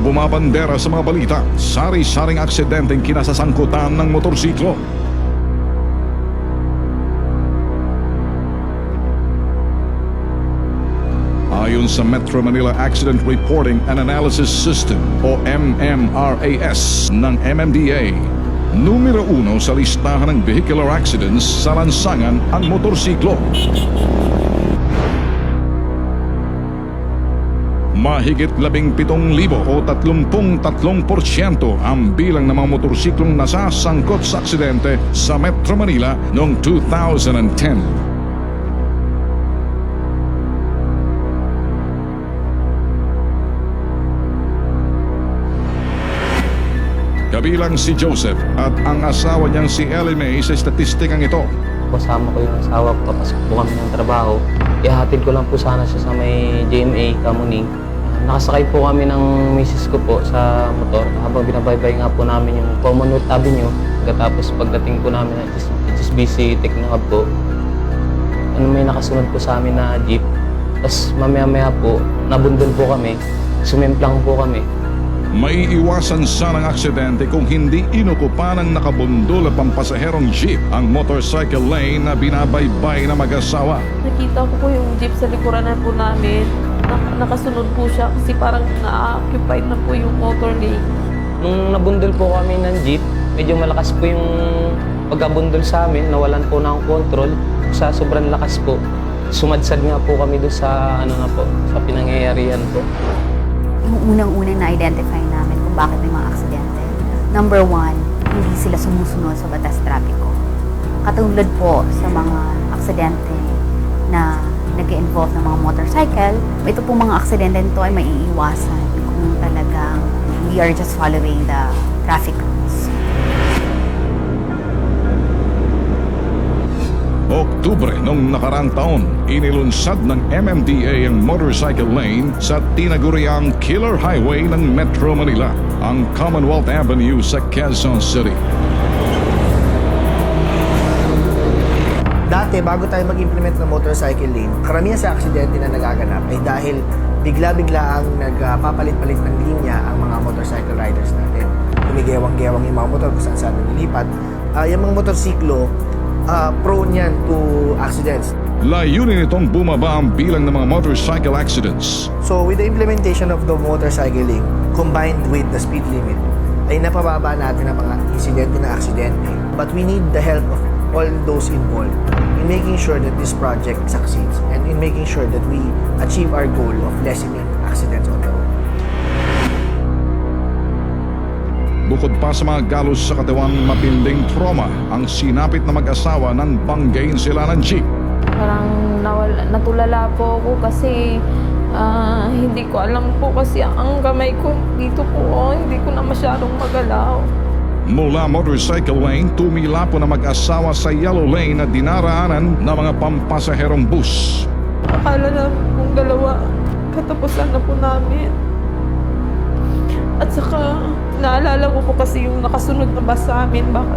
bumabandera sa mga balita, sari-saring aksidenteng kinasasangkutan ng motorsiklo. Ayon sa Metro Manila Accident Reporting and Analysis System o MMRAS ng MMDA, numero uno sa listahan ng vehicular accidents sa lansangan ang motorsiklo. Mahigit 17,000 o 33% ang bilang ng mga motorsiklong nasasangkot sa aksidente sa Metro Manila noong 2010. Kabilang si Joseph at ang asawa niyang si Ellie Mae sa statistikang ito. Kasama ko yung asawa papasok po kami ng trabaho. Ihatid ko lang po sana siya sa may GMA, Kamuning. Nakasakay po kami ng misis ko po sa motor habang binabaybay nga po namin yung Commonwealth Avenue. Pagkatapos pagdating po namin ng HSBC Techno Hub po, ano may nakasunod po sa amin na jeep. Tapos mamaya-maya po, nabundol po kami, sumimplang po kami. Maiiwasan sana ang aksidente kung hindi inukupa ng nakabundol at pampasaherong jeep ang motorcycle lane na binabaybay na mag-asawa. Nakita ko po yung jeep sa likuran na po namin. Nak- nakasunod po siya kasi parang na-occupied na po yung motor lane. Nung nabundol po kami ng jeep, medyo malakas po yung pagkabundol sa amin, nawalan po ng control sa sobrang lakas po. Sumadsad nga po kami doon sa ano na po, sa pinangyayarihan po. yung unang-unang na-identify namin kung bakit may mga aksidente. Number one, hindi sila sumusunod sa batas trapiko. Katulad po sa mga aksidente na nag involve ng mga motorcycle, ito po mga aksidente nito ay maiiwasan kung talagang we are just following the traffic rules. Oktubre noong nakarang taon, inilunsad ng MMDA ang motorcycle lane sa tinaguriang Killer Highway ng Metro Manila, ang Commonwealth Avenue sa Quezon City. Dati, bago tayo mag-implement ng motorcycle lane, karamihan sa aksidente na nagaganap ay dahil bigla-bigla ang nagpapalit-palit ng linya ang mga motorcycle riders natin. Lumigewang-gewang yung mga motor kung saan saan nililipat. Ah, yung mga motorsiklo, ah, prone yan to accidents. Layunin itong bumaba ang bilang ng mga motorcycle accidents. So, with the implementation of the motorcycle lane, combined with the speed limit, ay napababa natin ang mga insidente na aksidente. But we need the help of all those involved in making sure that this project succeeds and in making sure that we achieve our goal of lessening accidents on the road. Bukod pa sa mga galos sa katawang matinding trauma, ang sinapit na mag-asawa nang banggain sila ng jeep. Parang nawala, natulala po ako kasi ah, hindi ko alam po kasi ang kamay ko dito po, oh, hindi ko na masyadong magalaw. Mula motorcycle lane, tumila po na mag-asawa sa yellow lane na dinaraanan ng mga pampasaherong bus. Akala na kung dalawa, katapusan na po namin. At saka, naalala ko po kasi yung nakasunod na bus sa amin, baka,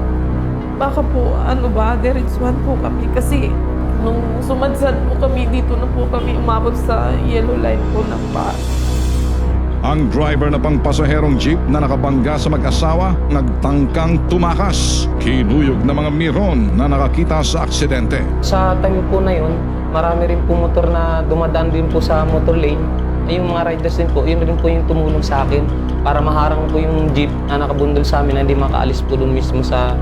baka po, ano ba, diretsuhan po kami. Kasi, nung sumadsad po kami, dito na po kami umabot sa yellow line po ng bus. Ang driver na pangpasaherong jeep na nakabangga sa mag-asawa nagtangkang tumakas. Kinuyog na mga miron na nakakita sa aksidente. Sa time po na yun, marami rin po motor na dumadaan din po sa motor lane. Ay, Yung mga riders din po, yun rin po yung tumulong sa akin para maharang po yung jeep na nakabundol sa amin na hindi makaalis po dun mismo sa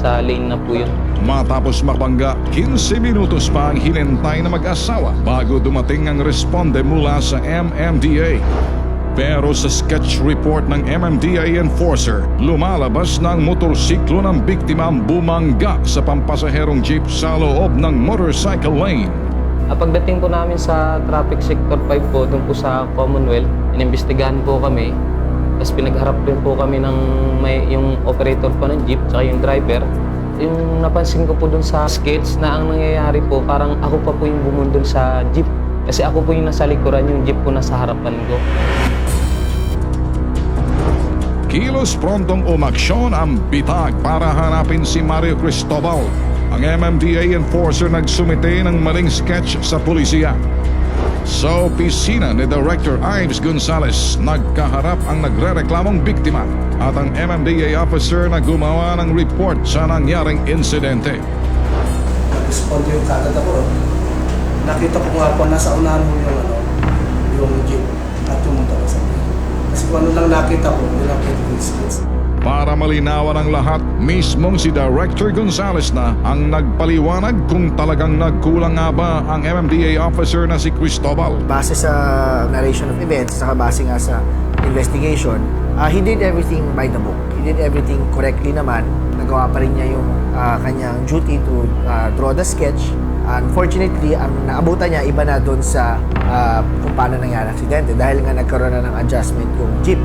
sa lane na po yun. Matapos makabangga, 15 minutos pa ang hinintay na mag-asawa bago dumating ang responde mula sa MMDA. Pero sa sketch report ng MMDA enforcer, lumalabas ang motorsiklo ng biktima ang bumangga sa pampasaherong jeep sa loob ng motorcycle lane. Ah, Pagdating po namin sa traffic sector 5 po, doon po sa Commonwealth, inimbestigahan po kami. Tapos pinagharap rin po kami ng may, yung operator po ng jeep, tsaka yung driver. Yung napansin ko po doon sa sketch na ang nangyayari po, parang ako pa po yung bumundol sa jeep. Kasi ako po yung nasa likuran, yung jeep po nasa harapan ko. Kilos prontong umaksyon ang bitag para hanapin si Mario Cristobal. Ang MMDA enforcer nagsumite ng maling sketch sa pulisya. Sa opisina ni Director Ives Gonzales, nagkaharap ang nagrereklamong biktima at ang MMDA officer na gumawa ng report sa nangyaring insidente. Nag-respond yung kagad ako. Nakita ko nga po, nasa unahan mo yung, ano, yung jeep at yung motor kung ano lang nakita ko, nilapit ko yung skills. Para malinawan ang lahat, mismong si Director Gonzales na ang nagpaliwanag kung talagang nagkulang nga ba ang MMDA officer na si Cristobal. Base sa narration of events, saka base nga sa investigation, ah, he did everything by the book. He did everything correctly naman. Nagawa pa rin niya yung kanyang duty to ah, draw the sketch. Unfortunately, ang naabutan niya iba na doon sa ah, kung paano nangyari ang aksidente dahil nga nagkaroon na ng adjustment yung jeep.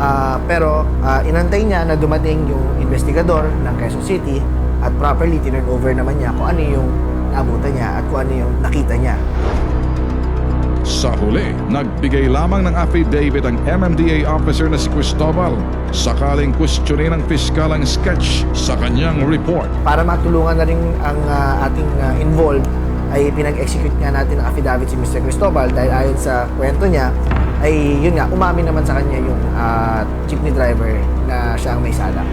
Ah, pero ah, inantay niya na dumating yung investigador ng Quezon City at properly tinurn over naman niya kung ano yung naabutan niya at kung ano yung nakita niya. Sa huli, nagbigay lamang ng affidavit ang MMDA officer na si Cristobal sakaling questionin ng piskal ang sketch sa kanyang report. para matulungan na rin ang ah, ating ah, involved ay pinag-execute nga natin ang affidavit si Mr. Cristobal dahil ayon sa kwento niya ay yun nga umamin naman sa kanya yung ah, jeepney driver na siya ang may sala.